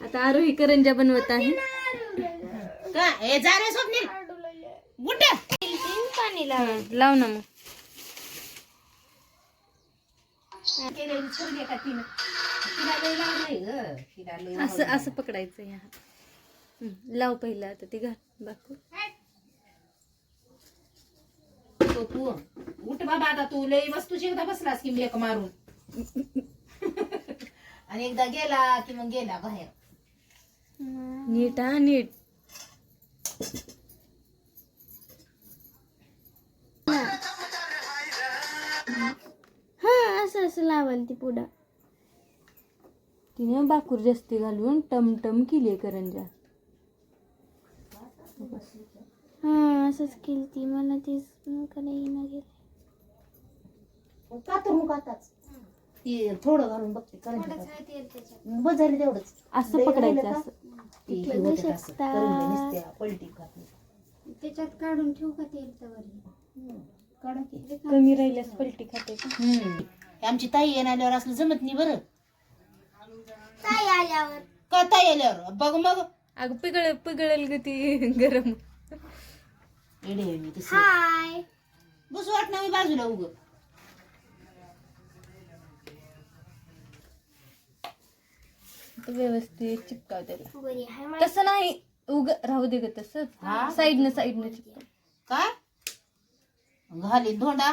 आता आरोही करंजा बनवत आहे. का हे जा रे स्वप्नील. उठ पाणी लाव लाव ना मग. असं असं पकडायचं ह्या हं, लाव पहिलं आता ते घाल बाकू. तू उठ बाबा आता तू लय वस्तूची एकदा बसलास की लेक मारून. आणि एकदा गेला की मग गेला बाहेर. नीट हा नीट. हा असं असं लावाल ती पुढं तिने बाकूर जास्ती घालून टमटम केली करंजा. हा असंच केली ती मला तेच कडे येणं गेलं का तर मग आताच ती थोडं घालून बघते बस झाली तेवढंच. असं पकडायचं असं. ती हे होतं असं. करंजी नुसत्या पलटी खात नाही. त्याच्यात काढून ठेवू का तेल तर हम्म. काढा की. कमी राहिल्यास पलटी खाते हम्म. हे आमची ताई येण्यावर असलं जमत नाही बरं. काय आल्यावर. का ताई आल्यावर? बघ मग. अगं पिगळ पिगळेल ग ती गरम. येडे आहे मी तसं. हाय. बस वाट ना मी बाजूला उग. व्यवस्थित चिपकाव त्याला. बरी हाय तसं नाही उग राहू दे ग तसंच हा? साईडनं साईडनं चिपकाव. काय? घाली धोंडा.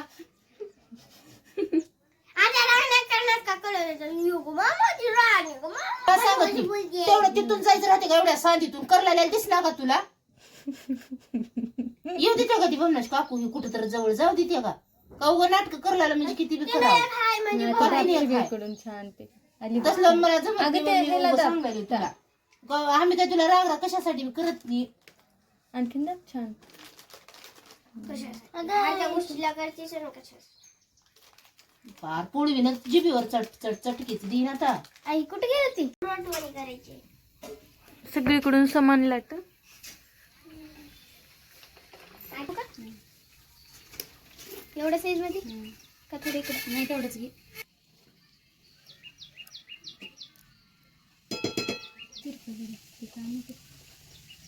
आता राहणार करणार का कळलं युग मामाची राणी गं, का मामा. सांगत नाही तेवढं तिथून जायचं राहते का? एवढ्या सांदीतून करला दिसला का तुला? येऊ देते का ती बमनाश काकू. ही कुठं तर जवळ जाऊ देते का का उगं नाटक करला म्हणजे किती बी करावं हाय म्हणजे नाही, तर नाही रात्री काय. वेळकडून छान ते. आली तसलं मला जमत अगं नाही ते म्हणून मी ह्याला उगाच दाब. सांगायले तुला का? आम्ही काय तुला राग राग कशासाठी बी करत नाही? आणखीन छान. गोष्टीला करतेस ना कशा फार पोळी ना जिबीवर चट चट चटकीच देईन आता. आई कुठे गेली होती नोटवाणी करायची. सगळीकडून समान लाट ऐकू का? एवढ्या साईजमध्ये? का थोडे इकडे? नाही तेवढंच घे.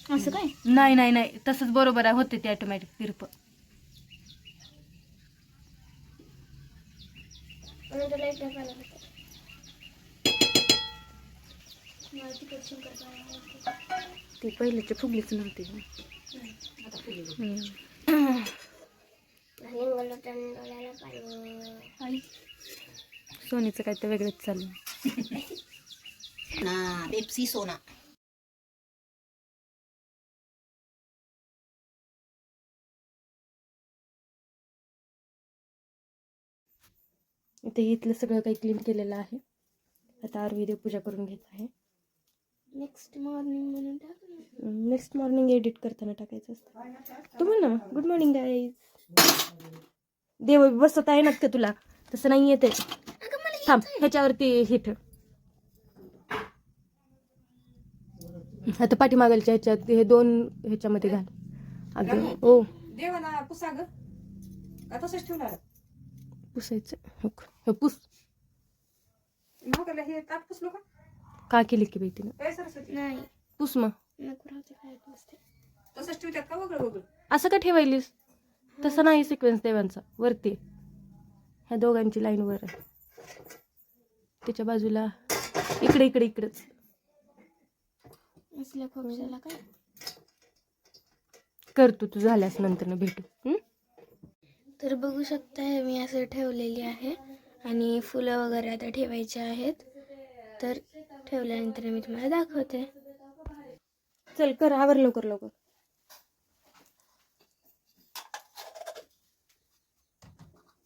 असं काय? नाही नाही नाही. तसंच बरोबर आहे. होते ते ऑटोमॅटिक तिरप. शंकरपाळ्या आवडते. ती पहिल्याची फुगलीच नव्हती. सोनीचं काय तर वेगळंच चालू ना पेप्सी सोना इथे इथलं सगळं काही क्लीन केलेलं आहे. आता आयुर्वेद पूजा करून घेत आहे. नेक्स्ट मॉर्निंग म्हणून टाक ना. नेक्स्ट मॉर्निंग एडिट करताना टाकायचं असतं. तू म्हण ना गुड मॉर्निंग गाईज देव बसत आहे ना का तुला? तसं नाही येते थांब ह्याच्यावरती हे आता पाठीमागलच्या ह्याच्यात हे दोन ह्याच्यामध्ये घाल. अगं ओ. देवाला पुसा ग का तसंच ठेवणार? पुसायचं? हो का? हो, पुस. महागाला हे ताप पुसलो का? का केली की बाई तिनं? काय सरस्वती. नाही. पुस मग. नको राहते काय नसते. तसंच ठेवतात का वगळं वगळं? असं का ठेवायलीस? तसं नाही सिक्वेन्स देवांचा. वरती. ह्या दोघांची लाईन वर आहे. त्याच्या बाजूला इकडे इकडे इकडेच असल्या खोकशाला काय? कर तू झाल्यास नंतर भेटू. हं? तर बघू शकताय मी असं ठेवलेली आहे आणि फुलं वगैरे आता ठेवायची आहेत. तर ठेवल्यानंतर मी तुम्हाला दाखवते. चल कर आवर लवकर लवकर.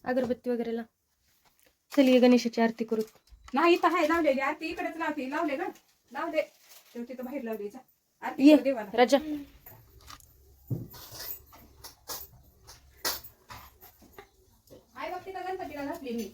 अगरबत्ती वगैरे ला चल ये गणेशाची आरती करू. नाही तर आहे लावलेली आरती इकडेच लावते लावले ग लावले. शेवटी तर बाहेर लावली जा. आरती ये कर देवाला. राजा. आई बघ तिथं गणपतीला घातली मी.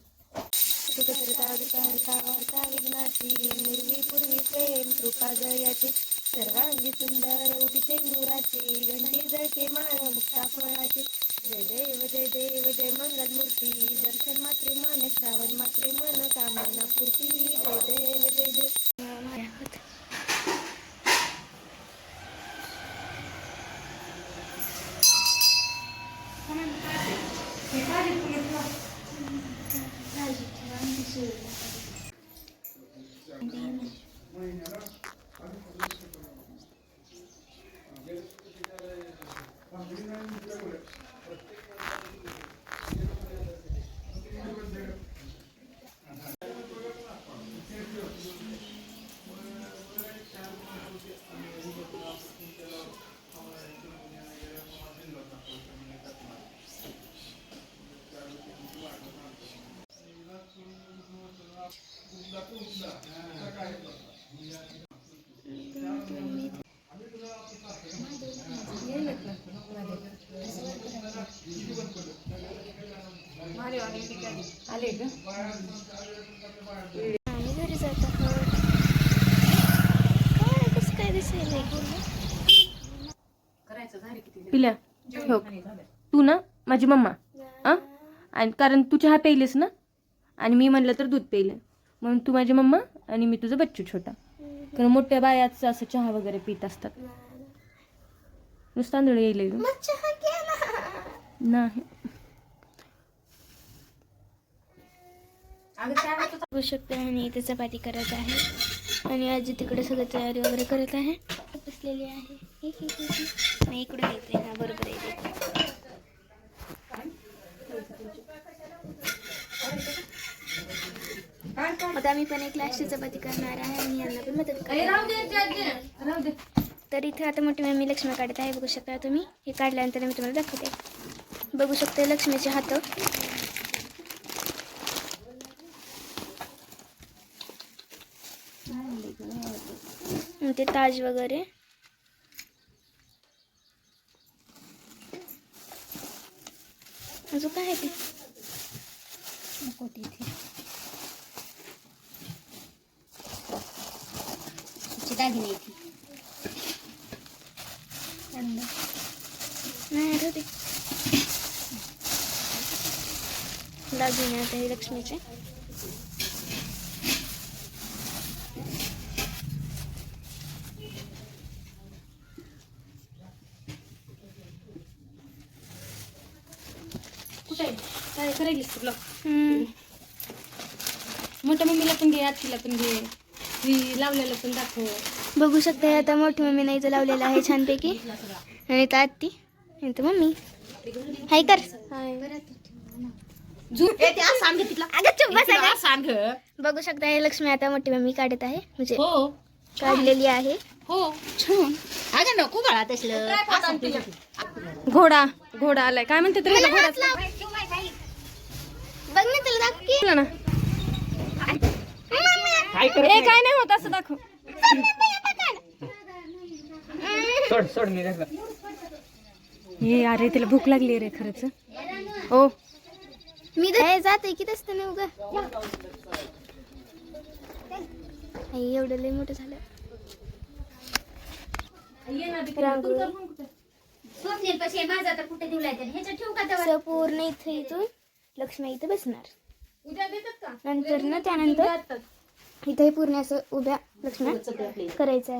विघ्नाची निर्वी पूर्वी प्रेम कृपा जयाची सर्वांगी सुंदर उठी शेंदुराची घंटी जळके मान मुक्ता फळाची जय देव जय देव जय मंगल मूर्ती दर्शन मात्रे मन श्रावण मात्रे मन कामना पूर्ती जय देव जय देव माझ्या आले ग आम्ही घरी जात आहोत काय कसं काय दिसेल करायचं झाले किती पिल्या? हो. तू ना? माझी मम्मा. आणि कारण तू चहा प्यायलीस ना? आणि मी म्हणलं तर दूध प्यायलं. म्हणून तू माझी मम्मा आणि मी तुझं बच्चू छोटा. कारण मोठ्या बायाच असं चहा वगैरे पित असतात. नुसतं तांदूळ येईल नाही. बघू शकता आणि इथे चपाती करत आहे. आणि आजी तिकडे सगळं तयारी वगैरे करत आहे. बसलेली आहे. नाही इकडे येते हा बरोबर येते. आता आम्ही पण एक ग्लासची चपाती करणार आहे. आणि यांना पण मदत करणार तर इथे आता मोठी मम्मी लक्ष्मी काढत आहे. बघू शकता तुम्ही. हे काढल्यानंतर मी तुम्हाला दाखवते. बघू शकता लक्ष्मीचे हात. आणि ते ताज वगैरे. अजून काय ते? नको तिथे दागिने इथे. नाही राहू दे. दागिने आता हे लक्ष्मीचे. करायलीस तुला. मोठ्या मम्मीला पण घे आत्तीला पण घे. ही लावलेलं पण दाखव. बघू शकता आता मोठी मम्मी नाही इथं लावलेलं आहे छानपैकी. आणि इथं आत्ती आणि इथं मम्मी. हाय कर. सांग तिला. अगं चुप बस अगं. सांग बघू शकता हे लक्ष्मी आता मोठी मम्मी काढत आहे. म्हणजे हो. काढलेली आहे. हो. अगं नको बाळा तसलं. घोडा घोडा आलाय. काय म्हणते तर घोडा बघ ना तुला दाखव की. ना. काय ए काय नाही होत असं दाखव. सोड सोड मी त्यातला. हे अरे तिला भूक लागली रे खरंच. हो. मी तर जाते की असतं ना उगा? आई, एवढं लय मोठं झालं. रांगोळी. असं पूर्ण इथं इथून. लक्ष्मी इथं बसणार. नंतर ना त्यानंतर इथे पूर्ण असं उभ्या लक्ष्म्या करायचं आहे.